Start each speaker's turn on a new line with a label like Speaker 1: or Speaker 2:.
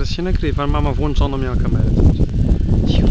Speaker 1: Teraz się nagrywa, mama włączoną miała kamerę. Cicho.